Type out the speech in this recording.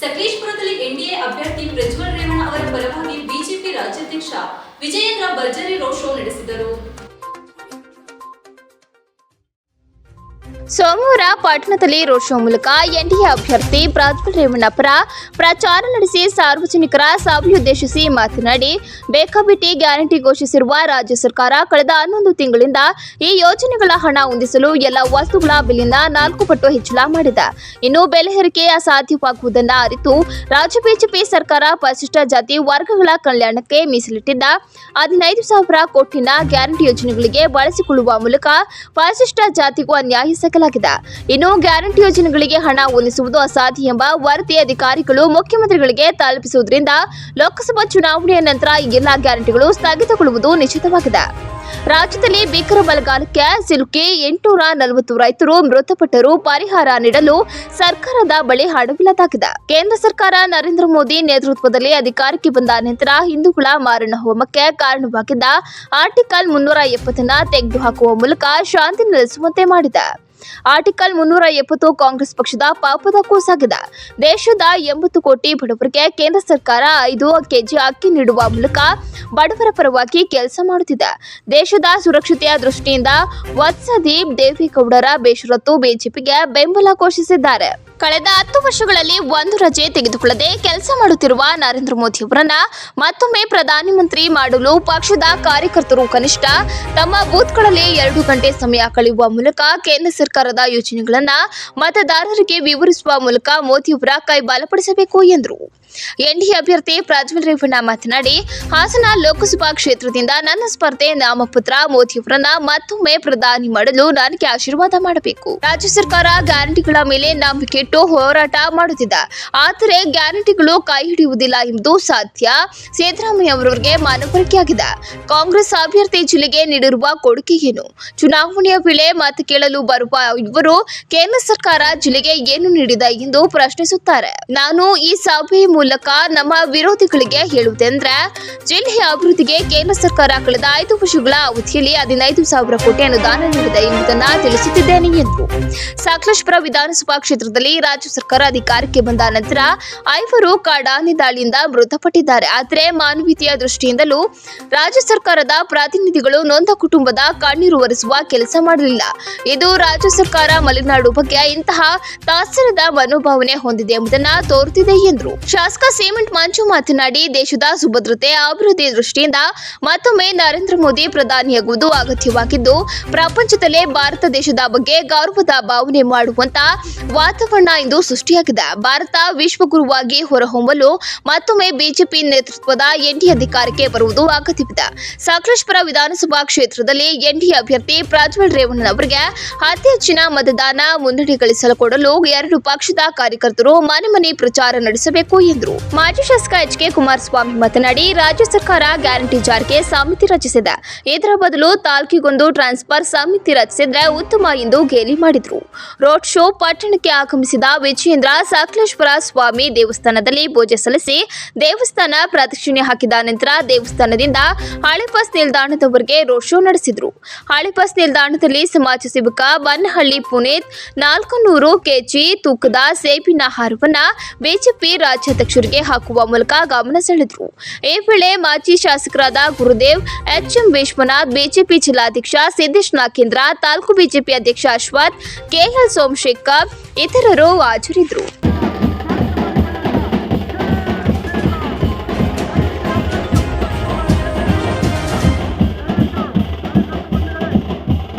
ಜಗದೀಶ್ಪುರದಲ್ಲಿ NDA ಅಭ್ಯರ್ಥಿ ಪ್ರಜ್ವಲ್ ರೇವಣ್ಣ ಅವರ ಪರವಾಗಿ ಬಿಜೆಪಿ ರಾಜ್ಯಾಧ್ಯಕ್ಷ ವಿಜಯೇಂದ್ರ ಭರ್ಜರಿ ರೋಡ್ ಶೋ ನಡೆಸಿದರು. ಸೋಮವಾರ ಪಟ್ಟಣದಲ್ಲಿ ರೋಡ್ ಶೋ ಮೂಲಕ ಎನ್ಡಿಎ ಅಭ್ಯರ್ಥಿ ಪ್ರಜ್ವಲ್ ರೇವಣ್ಣ ಪರ ಪ್ರಚಾರ ನಡೆಸಿ ಸಾರ್ವಜನಿಕರ ಸಭೆಯುದ್ದೇಶಿಸಿ ಮಾತನಾಡಿ, ಬೇಕಾಬಿಟ್ಟಿ ಗ್ಯಾರಂಟಿ ಘೋಷಿಸಿರುವ ರಾಜ್ಯ ಸರ್ಕಾರ ಕಳೆದ ಹನ್ನೊಂದು ತಿಂಗಳಿಂದ ಈ ಯೋಜನೆಗಳ ಹಣ ಹೊಂದಿಸಲು ಎಲ್ಲ ವಸ್ತುಗಳ ಬೆಲೆಯಿಂದ ನಾಲ್ಕು ಪಟ್ಟು ಹೆಚ್ಚಳ ಮಾಡಿದೆ. ಇನ್ನು ಬೆಲೆ ಏರಿಕೆ ಅಸಾಧ್ಯವಾಗುವುದನ್ನು ಅರಿತು ರಾಜ್ಯ ಬಿಜೆಪಿ ಸರ್ಕಾರ ಪರಿಶಿಷ್ಟ ಜಾತಿ ವರ್ಗಗಳ ಕಲ್ಯಾಣಕ್ಕೆ ಮೀಸಲಿಟ್ಟಿದ್ದ ಹದಿನೈದು ಸಾವಿರ ಕೋಟಿನ ಗ್ಯಾರಂಟಿ ಯೋಜನೆಗಳಿಗೆ ಬಳಸಿಕೊಳ್ಳುವ ಮೂಲಕ ಪರಿಶಿಷ್ಟ ಜಾತಿಗೂ ಅನ್ಯಾಯ ಸಕಲಾಗಿದೆ ಇನ್ನು ಗ್ಯಾರಂಟಿ ಯೋಜನೆಗಳಿಗೆ ಹಣ ಹೊಂದಿಸುವುದು ಅಸಾಧ್ಯ ಎಂಬ ವರದಿ ಅಧಿಕಾರಿಗಳು ಮುಖ್ಯಮಂತ್ರಿಗಳಿಗೆ ತಲುಪಿಸುವುದರಿಂದ ಲೋಕಸಭಾ ಚುನಾವಣೆಯ ನಂತರ ಎಲ್ಲಾ ಗ್ಯಾರಂಟಿಗಳು ಸ್ಥಗಿತಗೊಳ್ಳುವುದು ನಿಶ್ಚಿತವಾಗಿದೆ. ರಾಜ್ಯದಲ್ಲಿ ಭೀಕರ ಬಲಗಾಲಕ್ಕೆ ಸಿಲುಕಿ ಎಂಟುನೂರ ನಲವತ್ತು ರೈತರು ಮೃತಪಟ್ಟರು ಪರಿಹಾರ ನೀಡಲು ಸರ್ಕಾರದ ಬಳಿ ಹಣವಿಲ್ಲದಾಗಿದೆ ಕೇಂದ್ರ ಸರ್ಕಾರ ನರೇಂದ್ರ ಮೋದಿ ನೇತೃತ್ವದಲ್ಲಿ ಅಧಿಕಾರಕ್ಕೆ ಬಂದ ನಂತರ ಹಿಂದೂಗಳ ಮಾರಣ ಹೋಮಕ್ಕೆ ಕಾರಣವಾಗಿದ್ದ ಆರ್ಟಿಕಲ್ ಮುನ್ನೂರ ಎಪ್ಪತ್ತನ್ನ ತೆಗೆದುಹಾಕುವ ಮೂಲಕ ಶಾಂತಿ ನೆಲೆಸುವಂತೆ ಮಾಡಿದೆ. ಆರ್ಟಿಕಲ್ ಮುನ್ನೂರ ಎಪ್ಪತ್ತು ಕಾಂಗ್ರೆಸ್ ಪಕ್ಷದ ಪಾಪದ ಕೂಸಾಗಿದೆ. ದೇಶದ ಎಂಬತ್ತು ಕೋಟಿ ಬಡವರಿಗೆ ಕೇಂದ್ರ ಸರ್ಕಾರ ಐದು ಕೆಜಿ ಅಕ್ಕಿ ನೀಡುವ ಮೂಲಕ ಬಡವರ ಪರವಾಗಿ ಕೆಲಸ ಮಾಡುತ್ತಿದೆ. ದೇಶದ ಸುರಕ್ಷತೆಯ ದೃಷ್ಟಿಯಿಂದ ವತ್ಸದೀಪ್ ದೇವೇಗೌಡರ ಬೇಷರತ್ತು ಬಿಜೆಪಿಗೆ ಬೆಂಬಲ ಘೋಷಿಸಿದ್ದಾರೆ. ಕಳೆದ ಹತ್ತು ವರ್ಷಗಳಲ್ಲಿ ಒಂದು ರಜೆ ತೆಗೆದುಕೊಳ್ಳದೆ ಕೆಲಸ ಮಾಡುತ್ತಿರುವ ನರೇಂದ್ರ ಮೋದಿ ಅವರನ್ನ ಮತ್ತೊಮ್ಮೆ ಪ್ರಧಾನಿ ಮಂತ್ರಿ ಮಾಡಲು ಪಕ್ಷದ ಕಾರ್ಯಕರ್ತರು ಕನಿಷ್ಠ ತಮ್ಮ ಬೂತ್ಗಳಲ್ಲಿ ಎರಡು ಗಂಟೆ ಸಮಯ ಕಳೆಯುವ ಮೂಲಕ ಕೇಂದ್ರ ಸರ್ಕಾರದ ಯೋಜನೆಗಳನ್ನ ಮತದಾರರಿಗೆ ವಿವರಿಸುವ ಮೂಲಕ ಮೋದಿಯವರ ಕೈ ಬಲಪಡಿಸಬೇಕು ಎಂದರು. ಎನ್ಡಿಎ ಅಭ್ಯರ್ಥಿ ಪ್ರಜ್ವಲ್ ರೇವಣ್ಣ ಮಾತನಾಡಿ, ಹಾಸನ ಲೋಕಸಭಾ ಕ್ಷೇತ್ರದಿಂದ ನನ್ನ ಸ್ಪರ್ಧೆ ನಾಮಪತ್ರ ಮೋದಿಯವರನ್ನ ಮತ್ತೊಮ್ಮೆ ಪ್ರಧಾನಿ ಮಾಡಲು ನನಗೆ ಆಶೀರ್ವಾದ ಮಾಡಬೇಕು. ರಾಜ್ಯ ಸರ್ಕಾರ ಗ್ಯಾರಂಟಿಗಳ ಮೇಲೆ ನಂಬಿಕೆಟ್ಟು ಹೋರಾಟ ಮಾಡುತ್ತಿದೆ. ಆದರೆ ಗ್ಯಾರಂಟಿಗಳು ಕೈ ಹಿಡಿಯುವುದಿಲ್ಲ ಎಂಬುದು ಸಾಧ್ಯ. ಸಿದ್ದರಾಮಯ್ಯ ಅವರವರಿಗೆ ಮನವರಿಕೆಯಾಗಿದೆ. ಕಾಂಗ್ರೆಸ್ ಅಭ್ಯರ್ಥಿ ಜಿಲ್ಲೆಗೆ ನೀಡಿರುವ ಕೊಡುಗೆ ಏನು? ಚುನಾವಣೆಯ ವೇಳೆ ಮತ ಕೇಳಲು ಬರುವ ಇವರು ಕೇಂದ್ರ ಸರ್ಕಾರ ಜಿಲ್ಲೆಗೆ ಏನು ನೀಡಿದೆ ಎಂದು ಪ್ರಶ್ನಿಸುತ್ತಾರೆ. ನಾನು ಈ ಸಭೆಯ ಮೂಲಕ ನಮ್ಮ ವಿರೋಧಿಗಳಿಗೆ ಹೇಳುವುದೆಂದ್ರೆ ಜಿಲ್ಲೆಯ ಅಭಿವೃದ್ಧಿಗೆ ಕೇಂದ್ರ ಸರ್ಕಾರ ಕಳೆದ ಐದು ವರ್ಷಗಳ ಅವಧಿಯಲ್ಲಿ ಹದಿನೈದು ಸಾವಿರ ಕೋಟಿ ಅನುದಾನ ನೀಡಿದೆ ಎಂಬುದನ್ನು ತಿಳಿಸುತ್ತಿದ್ದೇನೆ ಎಂದರು ಸಕಲೇಶ್ಪುರ ವಿಧಾನಸಭಾ ಕ್ಷೇತ್ರದಲ್ಲಿ ರಾಜ್ಯ ಸರ್ಕಾರ ಅಧಿಕಾರಕ್ಕೆ ಬಂದ ನಂತರ ಐವರು ಕಾಡಾನೆ ದಾಳಿಯಿಂದ ಮೃತಪಟ್ಟಿದ್ದಾರೆ. ಆದರೆ ಮಾನವೀಯತೆಯ ದೃಷ್ಟಿಯಿಂದಲೂ ರಾಜ್ಯ ಸರ್ಕಾರದ ಪ್ರಾತಿನಿಧಿಗಳು ನೊಂದ ಕುಟುಂಬದ ಕಣ್ಣೀರು ಒರೆಸುವ ಕೆಲಸ ಮಾಡಲಿಲ್ಲ. ಇದು ರಾಜ್ಯ ಸರ್ಕಾರ ಮಲೆನಾಡು ಬಗ್ಗೆ ಇಂತಹ ತಾತ್ಸರದ ಮನೋಭಾವನೆ ಹೊಂದಿದೆ ಎಂಬುದನ್ನು ತೋರುತ್ತಿದೆ ಎಂದರು. ಶಾಸಕ ಸಿಮೆಂಟ್ ಮಂಜು ಮಾತನಾಡಿ, ದೇಶದ ಸುಭದ್ರತೆ ಅಭಿವೃದ್ಧಿ ದೃಷ್ಟಿಯಿಂದ ಮತ್ತೊಮ್ಮೆ ನರೇಂದ್ರ ಮೋದಿ ಪ್ರಧಾನಿಯಾಗುವುದು ಅಗತ್ಯವಾಗಿದ್ದು, ಪ್ರಪಂಚದಲ್ಲೇ ಭಾರತ ದೇಶದ ಬಗ್ಗೆ ಗೌರವದ ಭಾವನೆ ಮಾಡುವಂತ ವಾತಾವರಣ ಇಂದು ಸೃಷ್ಟಿಯಾಗಿದೆ. ಭಾರತ ವಿಶ್ವಗುರುವಾಗಿ ಹೊರಹೊಮ್ಮಲು ಮತ್ತೊಮ್ಮೆ ಬಿಜೆಪಿ ನೇತೃತ್ವದ ಎನ್ಡಿಎ ಅಧಿಕಾರಕ್ಕೆ ಬರುವುದು ಅಗತ್ಯವಿದೆ. ಸಕಲೇಶ್ವರ ವಿಧಾನಸಭಾ ಕ್ಷೇತ್ರದಲ್ಲಿ ಎನ್ಡಿಎ ಅಭ್ಯರ್ಥಿ ಪ್ರಜ್ವಲ್ ರೇವಣ್ಣನವರಿಗೆ ಅತಿ ಹೆಚ್ಚಿನ ಮತದಾನ ಮುನ್ನಡೆ ಗಳಿಸಲು ಕೊಡಲು ಎರಡು ಪಕ್ಷದ ಕಾರ್ಯಕರ್ತರು ಮನೆ ಮನೆ ಪ್ರಚಾರ ನಡೆಸಬೇಕು ಎಂದರು ಮಾಜಿ ಶಾಸಕ ಎಚ್ ಕೆ ಕುಮಾರಸ್ವಾಮಿ ಮಾತನಾಡಿ, ರಾಜ್ಯ ಸರ್ಕಾರ ಗ್ಯಾರಂಟಿ ಜಾರಿಗೆ ಸಮಿತಿ ರಚಿಸಿದೆ. ಇದರ ಬದಲು ತಾಲೂಕಿಗೊಂದು ಟ್ರಾನ್ಸ್ಫರ್ ಸಮಿತಿ ರಚಿಸಿದ್ರೆ ಉತ್ತಮ ಎಂದು ಗೇಲಿ ಮಾಡಿದ್ರು. ರೋಡ್ ಶೋ ಪಟ್ಟಣಕ್ಕೆ ಆಗಮಿಸಿದ ವಿಜಯೇಂದ್ರ ಸಕಲೇಶ್ವರ ಸ್ವಾಮಿ ದೇವಸ್ಥಾನದಲ್ಲಿ ಪೂಜೆ ಸಲ್ಲಿಸಿ ದೇವಸ್ಥಾನ ಪ್ರದಕ್ಷಿಣೆ ಹಾಕಿದ ನಂತರ ದೇವಸ್ಥಾನದಿಂದ ಹಳೆ ಬಸ್ ನಿಲ್ದಾಣದವರೆಗೆ ರೋಡ್ ಶೋ ನಡೆಸಿದ್ರು. ಹಳೆ ಬಸ್ ನಿಲ್ದಾಣದಲ್ಲಿ ಸಮಾಜ ಸೇವಕ ಬನ್ನಹಳ್ಳಿ ಪುನೀತ್ ನಾಲ್ಕು ನೂರು ಕೆಜಿ ತೂಕದ ಸೇಬಿನ ಹಾರವನ್ನ ಬಿಜೆಪಿ ರಾಜ್ಯಾಧ್ಯಕ್ಷರಿಗೆ ಹಾಕುವ ಮೂಲಕ ಗಮನ ಸೆಳೆದರು. ಈ ವೇಳೆ ಮಾಜಿ ಶಾಸಕರಾದ ಗುರುದೇವ್, ಎಚ್ಎಂ ವಿಶ್ವನಾಥ್, ಬಿಜೆಪಿ ಜಿಲ್ಲಾಧ್ಯಕ್ಷ ಸಿದ್ದೇಶ್ ನಾಗೇಂದ್ರ ತಾಲೂಕು ಬಿಜೆಪಿ ಅಧ್ಯಕ್ಷ ಅಶ್ವಥ್, ಕೆಎಲ್ ಸೋಮಶೇಖರ್ ಇತರರು ಹಾಜರಿದ್ದರು.